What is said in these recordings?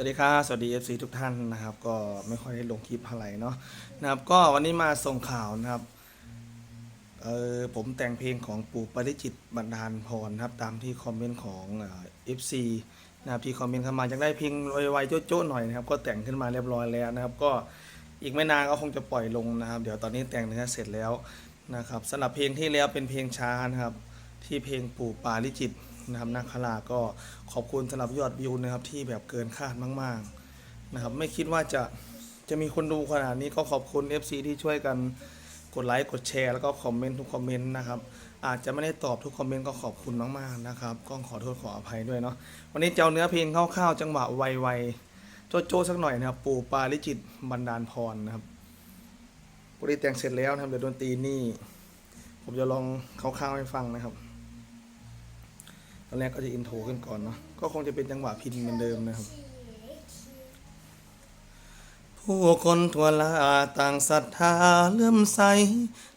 วัสดีครับสวัสดี FC ทุกท่านนะครับ ก็ไม่ค่อยได้ลงคลิปอะไรเนาะนะครับก็วันนี้มาส่งข่าวนะครับเออผมแต่งเพลงของปู่ปริจิตบรรดาลพรนะครับ ตามที่คอมเมนต์ของเอฟซีนะครับที่คอมเมนต์เข้ามาอยากได้เพลงไวๆโจ๊ะๆหน่อยนะครับ ก็แต่งขึ้นมาเรียบร้อยแล้วนะครับ ก็อีกไม่นานก็คงจะปล่อยลงนะครับ เดี๋ยวตอนนี้แต่งเนื้อเสร็จแล้วนะครับสำหรับเพลงที่แล้วเป็นเพลงช้านะครับ ที่เพลงปู่ปาริจิต นะครับนาคราก็ขอบคุณสำหรับยอดวิวนะครับที่แบบเกินคาดมาก ๆนะครับ ไม่คิดว่าจะจะมีคนดูขนาดนี้ก็ขอบคุณ FC ที่ช่วยกันกดไลค์กดแชร์แล้วก็คอมเมนต์ทุกคอมเมนต์นะครับอาจจะไม่ได้ตอบทุกคอมเมนต์ก็ขอบคุณมากๆนะครับก็ขอโทษขออภัยด้วยเนาะวันนี้เจะเอาเนื้อเพลงคร่าวๆจังหวะไวๆโจ๊ะโจสักหน่อยนะครับปู่ปาริจิตบรรดาลพรนะครับปริแต่งเสร็จแล้วนะครับเดี๋ยวดนตรีนี่ ผมจะลองคร่าวๆให้ฟังนะครับ ตอนแรกก็จะอินโทรขึ้นก่อนเนาะก็คงจะเป็นจังหวะพินเหมือนเดิมนะครับ ผู้คนทั่วลาต่างศรัทธาเลื่อมใส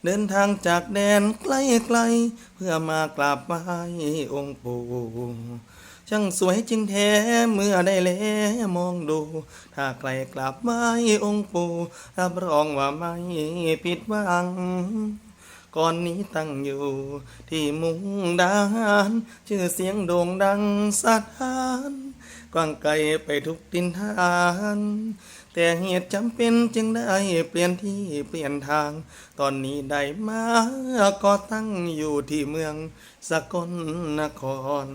เดินทางจากแดนไกลไกลๆเพื่อมากราบไหว้องค์ปู่ช่างสวยจริงแท้เมื่อได้แลมองดู ถ้าใครกราบไหว้องค์ปู่รับรองว่าไม่ผิดหวัง ก่อนนี้ตั้งอยู่ ที่มุงดาหชื่อเสียงโด่งดังสะท้านกว้างไกลไปทุกดินทาน แต่เหตุจำเป็นจึงได้เปลี่ยนที่เปลี่ยนทาง ตอนนี้ได้มาก็ตั้งอยู่ที่เมืองสกลนคร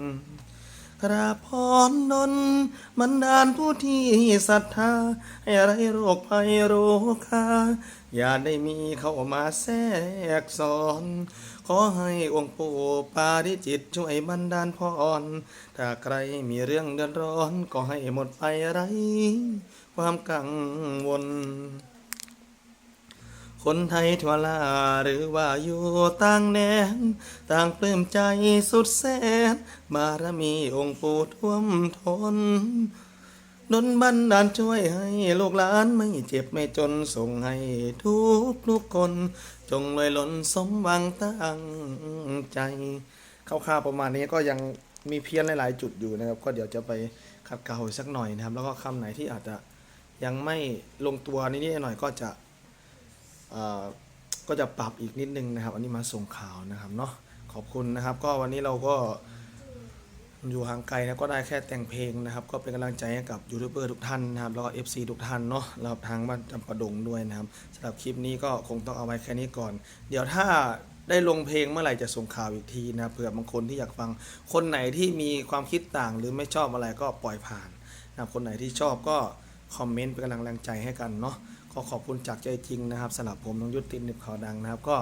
กราบพรนนบันดาลผู้ที่ศรัทธา ให้ไรโรคภัยโรคาอย่าได้มีเข้ามาแทรกซ้อน ขอให้องค์ปู่ปาริจิตช่วยบันดาลพร ถ้าใครมีเรื่องเดือดร้อนก็ให้หมดไปไร ความกังวล คนไทยทั่วลาหรือว่าอยู่ต่างแดนต่างปลื้มใจสุดแสนบารมีองค์ปู่ท่วมทนดนบันดาลช่วยให้ลูกหลานไม่เจ็บไม่จนส่งให้ทุกทุกคน จงรวยล้นสมหวังตั้งใจคร่าวๆประมาณนี้ก็ยังมีเพี้ยนหลาย ๆ จุดอยู่นะครับ ก็เดี๋ยวจะไปขัดเกลาอีกสักหน่อยนะครับ แล้วก็คำไหนที่อาจจะยังไม่ลงตัวนิดๆหน่อยก็จะ ก็จะปรับอีกนิดนึงนะครับ อันนี้มาส่งข่าวนะครับเนาะขอบคุณนะครับ ก็วันนี้เราก็อยู่ห่างไกลนะก็ได้แค่แต่งเพลงนะครับ ก็เป็นกำลังใจให้กับยูทูบเบอร์ทุกท่านนะครับแล้วก็ FC ทุกท่านเนาะแล้วทางบ้านจำปาดงด้วยนะครับสำหรับคลิปนี้ก็คงต้องเอาไว้แค่นี้ก่อน เดี๋ยวถ้าได้ลงเพลงเมื่อไหร่จะส่งข่าวอีกทีนะเผื่อบางคนที่อยากฟังคนไหนที่มีความคิดต่างหรือไม่ชอบอะไรก็ปล่อยผ่านนะคคนไหนที่ชอบก็คอมเมนต์เป็นกำลังใจให้กันเนาะ ขอขอบคุณจากใจจริงนะครับสำหรับผมน้องยุทธตินนิบขาวดังนะครับ ก็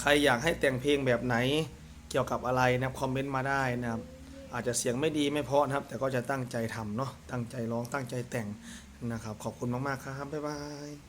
ใครอยากให้แต่งเพลงแบบไหนเกี่ยวกับอะไรนะครับคอมเมนต์มาได้นะครับ อาจจะเสียงไม่ดีไม่เพาะนะครับ แต่ก็จะตั้งใจทำเนาะตั้งใจร้องตั้งใจแต่งนะครับ ขอบคุณมากๆครับบ๊ายบาย